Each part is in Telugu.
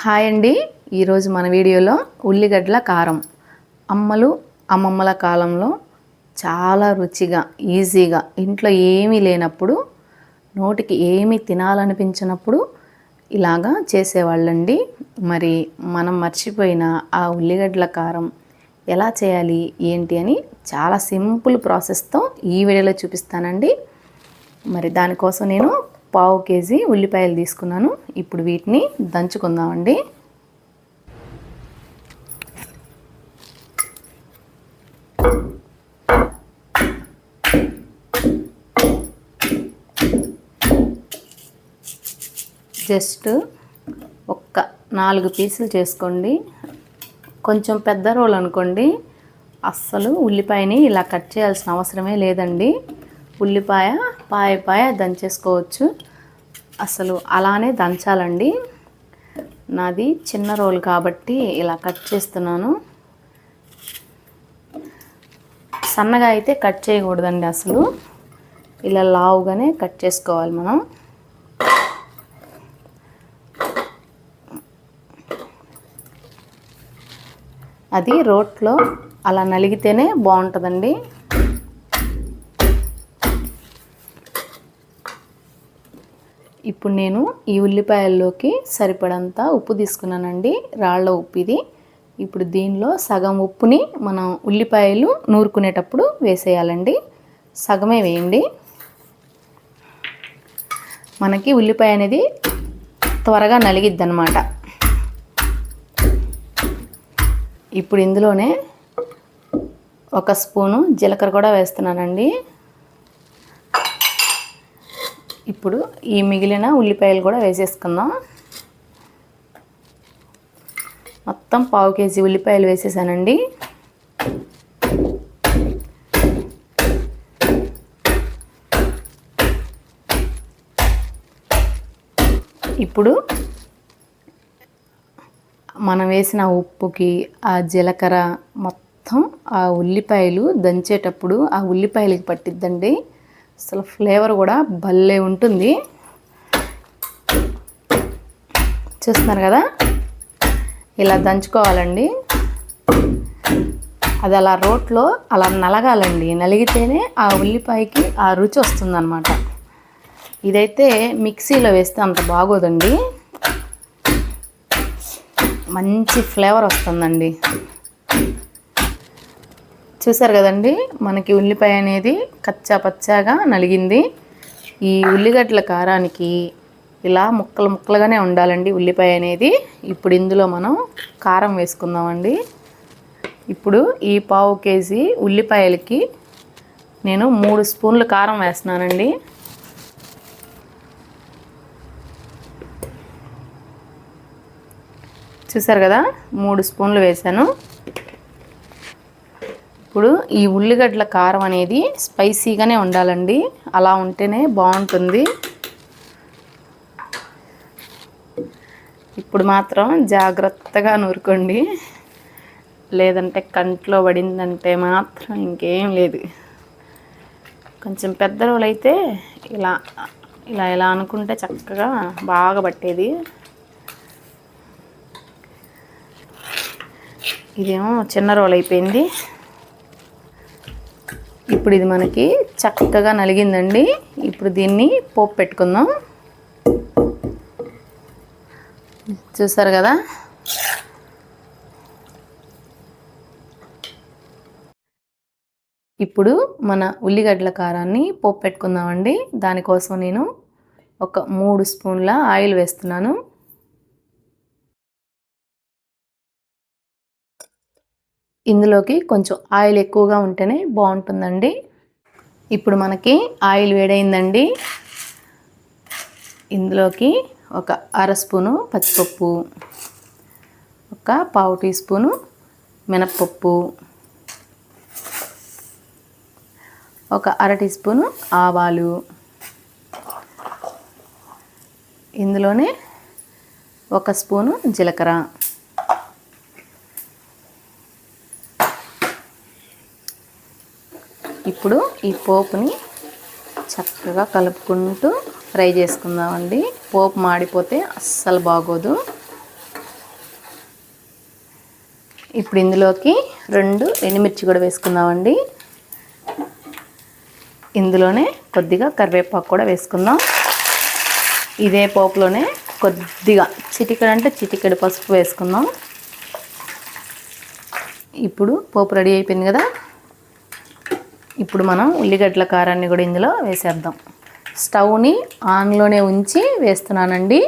హాయ్ అండి. ఈరోజు మన వీడియోలో ఉల్లిగడ్డల కారం. అమ్మలు అమ్మమ్మల కాలంలో చాలా రుచిగా ఈజీగా ఇంట్లో ఏమీ లేనప్పుడు నోటికి ఏమీ తినాలనిపించినప్పుడు ఇలాగా చేసేవాళ్ళండి. మరి మనం మర్చిపోయిన ఆ ఉల్లిగడ్డల కారం ఎలా చేయాలి ఏంటి అని చాలా సింపుల్ ప్రాసెస్తో ఈ వీడియోలో చూపిస్తానండి. మరి దానికోసం నేను పావు కేజీ ఉల్లిపాయలు తీసుకున్నాను. ఇప్పుడు వీటిని దంచుకుందామండి. జస్ట్ ఒక్క నాలుగు పీసులు చేసుకోండి. కొంచెం పెద్ద రోల్ అనుకోండి. అస్సలు ఉల్లిపాయని ఇలా కట్ చేయాల్సిన అవసరమే లేదండి. ఉల్లిపాయ పాయ పాయ దంచేసుకోవచ్చు. అసలు అలానే దంచాలండి. నాది చిన్న రోల్ కాబట్టి ఇలా కట్ చేస్తున్నాను. సన్నగా అయితే కట్ చేయకూడదండి అసలు. ఇలా లావుగానే కట్ చేసుకోవాలి మనం. అది రోట్లో అలా నలిగితేనే బాగుంటుందండి. ఇప్పుడు నేను ఈ ఉల్లిపాయల్లోకి సరిపడంత ఉప్పు తీసుకున్నానండి. రాళ్ళ ఉప్పు ఇది. ఇప్పుడు దీనిలో సగం ఉప్పుని మనం ఉల్లిపాయలు నూరుకునేటప్పుడు వేసేయాలండి. సగమే వేయండి. మనకి ఉల్లిపాయ అనేది త్వరగా నలిగిద్ది అనమాట ఇప్పుడు ఇందులోనే ఒక స్పూను జీలకర్ర కూడా వేస్తున్నానండి. ఇప్పుడు ఈ మిగిలిన ఉల్లిపాయలు కూడా వేసేసుకుందాం. మొత్తం పావు కేజీ ఉల్లిపాయలు వేసేసానండి. ఇప్పుడు మనం వేసిన ఉప్పుకి ఆ జీలకర్ర మొత్తం ఆ ఉల్లిపాయలు దంచేటప్పుడు ఆ ఉల్లిపాయలకి పట్టిద్దండి. అసలు ఫ్లేవర్ కూడా భలే ఉంటుంది. చూస్తున్నారు కదా? ఇలా దంచుకోవాలండి. అది అలా రోట్లో అలా నలగాలండి. నలిగితేనే ఆ ఉల్లిపాయకి ఆ రుచి వస్తుందన్నమాట. ఇదైతే మిక్సీలో వేస్తే అంత బాగోదండి. మంచి ఫ్లేవర్ వస్తుందండి. చూసారు కదండి? మనకి ఉల్లిపాయ అనేది కచ్చా పచ్చాగా నలిగింది. ఈ ఉల్లిగడ్డల కారానికి ఇలా ముక్కలు ముక్కలుగానే ఉండాలండి ఉల్లిపాయ అనేది. ఇప్పుడు ఇందులో మనం కారం వేసుకుందామండి. ఇప్పుడు ఈ పావు కేజీ ఉల్లిపాయలకి నేను మూడు స్పూన్లు కారం వేస్తున్నానండి. చూసారు కదా? మూడు స్పూన్లు వేసాను ఇప్పుడు ఈ ఉల్లిగడ్డల కారం అనేది స్పైసీగానే ఉండాలండి. అలా ఉంటేనే బాగుంటుంది. ఇప్పుడు మాత్రం జాగ్రత్తగా నూరుకోండి. లేదంటే కంట్లో పడిందంటే మాత్రం ఇంకేం లేదు. కొంచెం పెద్ద రోజులు అయితే ఇలా ఇలా ఇలా అనుకుంటే చక్కగా బాగా పట్టేది. ఇదేమో చిన్న రోల్ అయిపోయింది. ఇప్పుడు ఇది మనకి చక్కగా నలిగిందండి. ఇప్పుడు దీన్ని పోపు పెట్టుకుందాం. చూసారు కదా? ఇప్పుడు మన ఉల్లిగడ్డల కారాన్ని పోపు పెట్టుకుందామండి. దానికోసం నేను ఒక మూడు స్పూన్ల ఆయిల్ వేస్తున్నాను. ఇందులోకి కొంచెం ఆయిల్ ఎక్కువగా ఉంటేనే బాగుంటుందండి. ఇప్పుడు మనకి ఆయిల్ వేడైందండి. ఇందులోకి ఒక అర స్పూను పచ్చిపప్పు ఒక పావు టీ స్పూను మినప్పప్పు ఒక అర టీ స్పూను ఆవాలు. ఇందులోనే ఒక స్పూను జీలకర్ర. ఇప్పుడు ఈ పోపుని చక్కగా కలుపుకుంటూ ఫ్రై చేసుకుందామండి. పోపు మాడిపోతే అస్సలు బాగోదు. ఇప్పుడు ఇందులోకి రెండు ఎండుమిర్చి కూడా వేసుకుందామండి. ఇందులోనే కొద్దిగా కరివేపాకు కూడా వేసుకుందాం. ఇదే పోపులోనే కొద్దిగా చిటికెడు అంటే చిటికెడు పసుపు వేసుకుందాం. ఇప్పుడు పోపు రెడీ అయిపోయింది కదా? ఇప్పుడు మనం ఉల్లిగడ్డల కారాన్ని కూడా ఇందులో వేసేద్దాం. స్టవ్ని ఆన్లోనే ఉంచి వేస్తున్నానండి.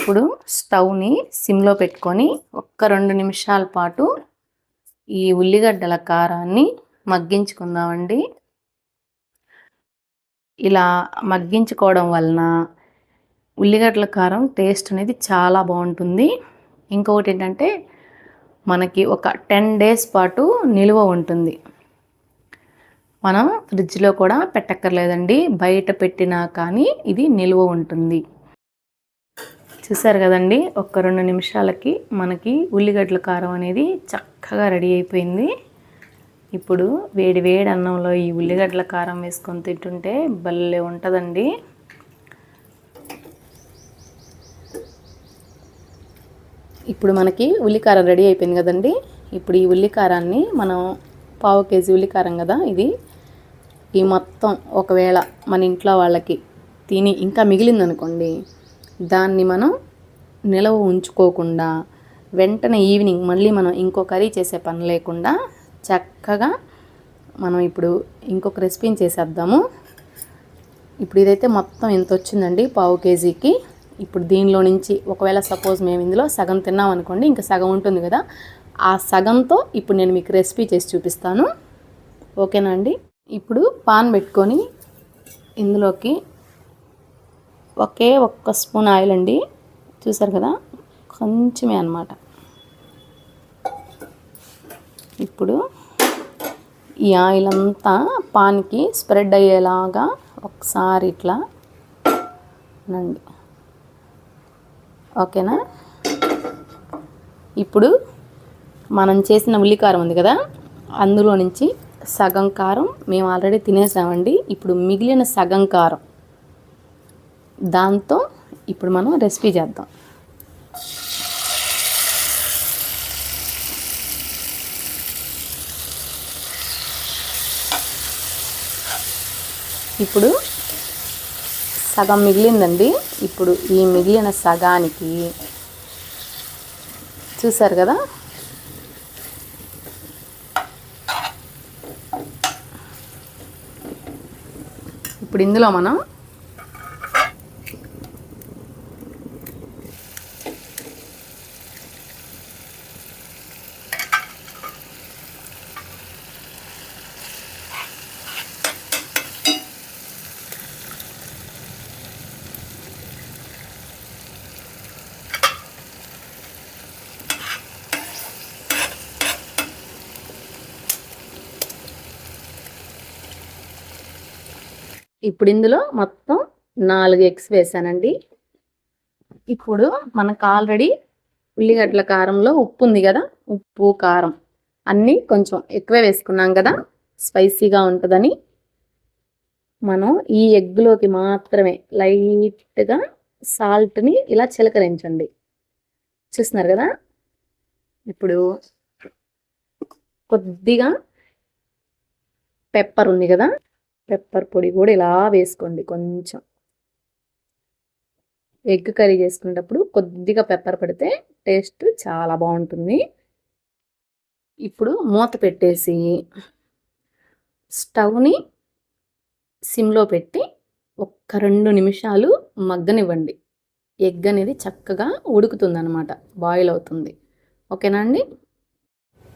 ఇప్పుడు స్టవ్ని సిమ్లో పెట్టుకొని ఒక్క రెండు నిమిషాల పాటు ఈ ఉల్లిగడ్డల కారాన్ని మగ్గించుకుందామండి. ఇలా మగ్గించుకోవడం వలన ఉల్లిగడ్డల కారం టేస్ట్ అనేది చాలా బాగుంటుంది. ఇంకొకటి ఏంటంటే మనకి ఒక టెన్ డేస్ పాటు నిలువ ఉంటుంది. మనం ఫ్రిడ్జ్లో కూడా పెట్టక్కర్లేదండి. బయట పెట్టినా కానీ ఇది నిలువ ఉంటుంది. చూసారు కదండి? ఒక రెండు నిమిషాలకి మనకి ఉల్లిగడ్డల కారం అనేది చక్కగా రెడీ అయిపోయింది. ఇప్పుడు వేడి వేడి అన్నంలో ఈ ఉల్లిగడ్డల కారం వేసుకొని తింటుంటే భలే ఉంటుందండి. ఇప్పుడు మనకి ఉల్లికారం రెడీ అయిపోయింది కదండి. ఇప్పుడు ఈ ఉల్లికారాన్ని మనం పావు కేజీ ఉల్లికారం కదా ఇది. ఈ మొత్తం ఒకవేళ మన ఇంట్లో వాళ్ళకి తిని ఇంకా మిగిలిందనుకోండి దాన్ని మనం నిలవ ఉంచుకోకుండా వెంటనే ఈవినింగ్ మళ్ళీ మనం ఇంకో కర్రీ చేసే పని లేకుండా చక్కగా మనం ఇప్పుడు ఇంకొక రెసిపీని చేసేద్దాము. ఇప్పుడు ఇదైతే మొత్తం ఎంత వచ్చిందండి పావు కేజీకి. ఇప్పుడు దీనిలో నుంచి ఒకవేళ సపోజ్ మేము ఇందులో సగం తిన్నాం అనుకోండి ఇంకా సగం ఉంటుంది కదా. ఆ సగంతో ఇప్పుడు నేను మీకు రెసిపీ చేసి చూపిస్తాను. ఓకేనా అండి? ఇప్పుడు పాన్ పెట్టుకొని ఇందులోకి ఒకే ఒక్క స్పూన్ ఆయిల్ అండి. చూసారు కదా? కొంచెమే అనమాట ఇప్పుడు ఈ ఆయిల్ అంతా పాన్కి స్ప్రెడ్ అయ్యేలాగా ఒకసారి ఇట్లా నండి. ఓకేనా? ఇప్పుడు మనం చేసిన ఉల్లికారం ఉంది కదా అందులో నుంచి సగం కారం మేము ఆల్రెడీ తినేసామండి. ఇప్పుడు మిగిలిన సగం కారం. దాంతో ఇప్పుడు మనం రెసిపీ చేద్దాం. ఇప్పుడు సగం మిగిలిందండి. ఇప్పుడు ఈ మిగిలిన సగానికి చూసారు కదా? ఇప్పుడు ఇందులో మనం ఇప్పుడు ఇందులో మొత్తం నాలుగు ఎగ్స్ వేసానండి. ఇప్పుడు మనకు ఆల్రెడీ ఉల్లిగడ్డల కారంలో ఉప్పు ఉంది కదా ఉప్పు కారం అన్నీ కొంచెం ఎక్కువే వేసుకున్నాం కదా స్పైసీగా ఉంటుందని. మనం ఈ ఎగ్లోకి మాత్రమే లైట్గా సాల్ట్ని ఇలా చిలకరించండి. చూస్తున్నారు కదా? ఇప్పుడు కొద్దిగా పెప్పర్ ఉంది కదా పెప్పర్ పొడి కూడా ఇలా వేసుకోండి కొంచెం. ఎగ్ కర్రీ చేసుకునేటప్పుడు కొద్దిగా పెప్పర్ పెడితే టేస్ట్ చాలా బాగుంటుంది. ఇప్పుడు మూత పెట్టేసి స్టవ్ని సిమ్లో పెట్టి ఒక్క రెండు నిమిషాలు మగ్గనివ్వండి. ఎగ్ అనేది చక్కగా ఉడుకుతుంది అనమాట బాయిల్ అవుతుంది. ఓకేనా అండి?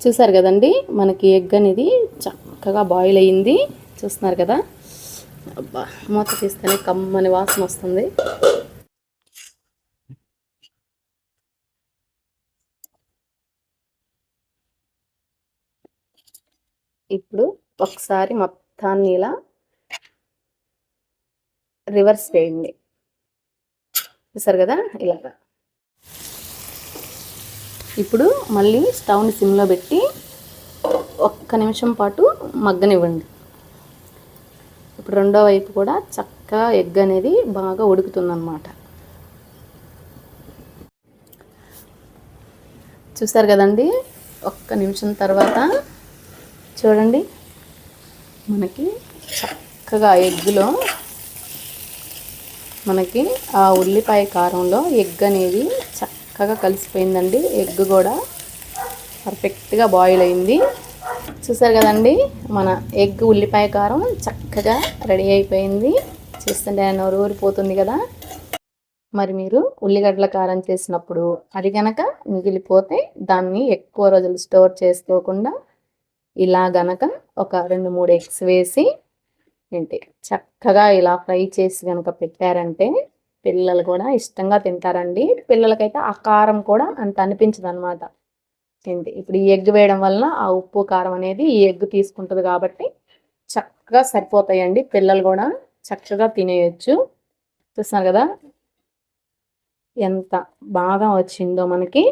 చూసారు కదండి మనకి ఎగ్ అనేది చక్కగా బాయిల్ అయ్యింది చూస్తున్నారు కదా? అబ్బా మూత తీస్తేనే కమ్మని వాసన వస్తుంది. ఇప్పుడు ఒకసారి మొత్తాన్ని ఇలా రివర్స్ వేయండి. చూసారు కదా? ఇలాగా. ఇప్పుడు మళ్ళీ స్టవ్ని సిమ్లో పెట్టి ఒక్క నిమిషం పాటు మగ్గనివ్వండి. ఇప్పుడు రెండో వైపు కూడా చక్కగా ఎగ్ అనేది బాగా ఉడుకుతుందన్నమాట. చూసారు కదండి? ఒక్క నిమిషం తర్వాత చూడండి. మనకి చక్కగా ఎగ్గులో మనకి ఆ ఉల్లిపాయ కారంలో ఎగ్ అనేది చక్కగా కలిసిపోయిందండి. ఎగ్ కూడా పర్ఫెక్ట్గా బాయిల్ అయింది. చూసారు కదండి? మన ఎగ్ ఉల్లిపాయ కారం చక్కగా రెడీ అయిపోయింది. చూస్తుంటే నోరు ఊరిపోతుంది కదా? మరి మీరు ఉల్లిగడ్డల కారం చేసినప్పుడు అది కనుక మిగిలిపోతే దాన్ని ఎక్కువ రోజులు స్టోర్ చేసుకోకుండా ఇలా గనక ఒక రెండు మూడు ఎగ్స్ వేసి ఏంటి? చక్కగా ఇలా ఫ్రై చేసి కనుక పెట్టారంటే పిల్లలు కూడా ఇష్టంగా తింటారండి. పిల్లలకైతే ఆ కారం కూడా అంత అనిపించదు అనమాట ఏంటి ఇప్పుడు ఈ ఎగ్ వేయడం వలన ఆ ఉప్పు కారం అనేది ఈ ఎగ్ తీసుకుంటుంది కాబట్టి చక్కగా సరిపోతాయండి. పిల్లలు కూడా చక్కగా తినేయచ్చు. చూస్తున్నారు కదా? ఎంత బాగా వచ్చిందో మనకి.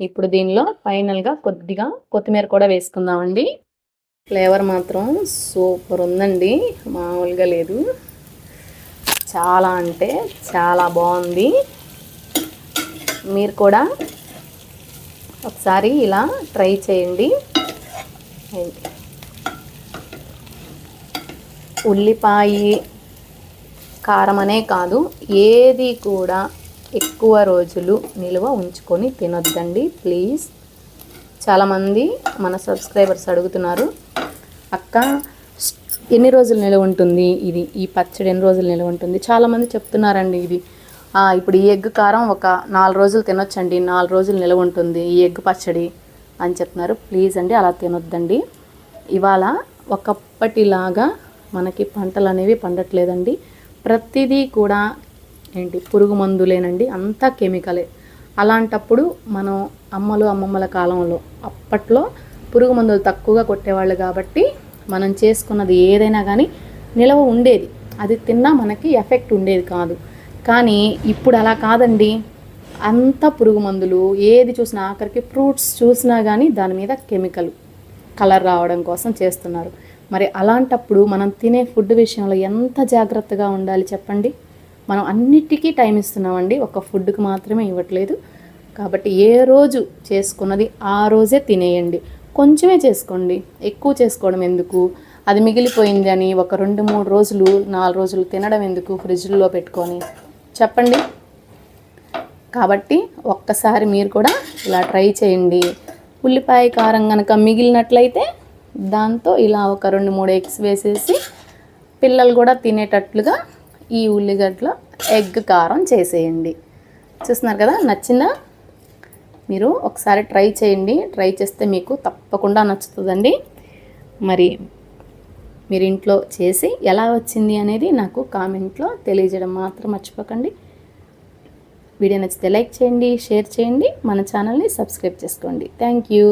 ఇప్పుడు దీనిలో ఫైనల్గా కొద్దిగా కొత్తిమీర కూడా వేసుకుందామండి. ఫ్లేవర్ మాత్రం సూపర్ ఉందండి. మామూలుగా లేదు. చాలా అంటే చాలా బాగుంది. మీరు కూడా ఒకసారి ఇలా ట్రై చేయండి. ఉల్లిపాయ కారం అనే కాదు ఏది కూడా ఎక్కువ రోజులు నిల్వ ఉంచుకొని తినొద్దండి ప్లీజ్. చాలామంది మన సబ్స్క్రైబర్స్ అడుగుతున్నారు అక్క ఎన్ని రోజులు నిల్వ ఉంటుంది ఇది? ఈ పచ్చడి ఎన్ని రోజులు నిల్వ ఉంటుంది? చాలామంది చెప్తున్నారండి ఇది. ఇప్పుడు ఈ ఎగ్ కారం ఒక నాలుగు రోజులు తినొచ్చండి. నాలుగు రోజులు నిలవ ఉంటుంది. ఈ ఎగ్ పచ్చడి అని చెప్తున్నారు. ప్లీజ్ అండి అలా తినొద్దండి. ఇవాళ ఒకప్పటిలాగా మనకి పంటలు అనేవి పండట్లేదండి. ప్రతిదీ కూడా ఏంటి పురుగు మందులేనండి. అంతా కెమికలే. అలాంటప్పుడు మనం అమ్మలు అమ్మమ్మల కాలంలో అప్పట్లో పురుగు మందులు తక్కువగా కొట్టేవాళ్ళు కాబట్టి మనం చేసుకున్నది ఏదైనా కానీ నిలవ ఉండేది. అది తిన్నా మనకి ఎఫెక్ట్ ఉండేది కాదు. కానీ ఇప్పుడు అలా కాదండి. అంత పురుగు మందులు ఏది చూసినా ఆఖరికి ఫ్రూట్స్ చూసినా కానీ దాని మీద కెమికల్ కలర్ రావడం కోసం చేస్తున్నారు. మరి అలాంటప్పుడు మనం తినే ఫుడ్ విషయంలో ఎంత జాగ్రత్తగా ఉండాలి చెప్పండి? మనం అన్నిటికీ టైం ఇస్తున్నామండి. ఒక ఫుడ్కి మాత్రమే ఇవ్వట్లేదు. కాబట్టి ఏ రోజు చేసుకున్నది ఆ రోజే తినేయండి. కొంచెమే చేసుకోండి. ఎక్కువ చేసుకోవడం ఎందుకు? అది మిగిలిపోయింది అని ఒక రెండు మూడు రోజులు నాలుగు రోజులు తినడం ఎందుకు? ఫ్రిడ్జ్లో పెట్టుకొని చెప్పండి. కాబట్టి ఒక్కసారి మీరు కూడా ఇలా ట్రై చేయండి. ఉల్లిపాయ కారం కనుక మిగిలినట్లయితే దాంతో ఇలా ఒక రెండు మూడు ఎగ్స్ వేసేసి పిల్లలు కూడా తినేటట్లుగా ఈ ఉల్లిగడ్డలో ఎగ్ కారం చేసేయండి. చూస్తున్నారు కదా? నచ్చిందా? మీరు ఒకసారి ట్రై చేయండి. ట్రై చేస్తే మీకు తప్పకుండా నచ్చుతుందండి. మరి మీరు ఇంట్లో చేసి ఎలా వచ్చింది అనేది నాకు కామెంట్లో తెలియజేయడం మాత్రం మర్చిపోకండి. వీడియో నచ్చితే లైక్ చేయండి షేర్ చేయండి మన ఛానల్ని సబ్స్క్రైబ్ చేసుకోండి. Thank you.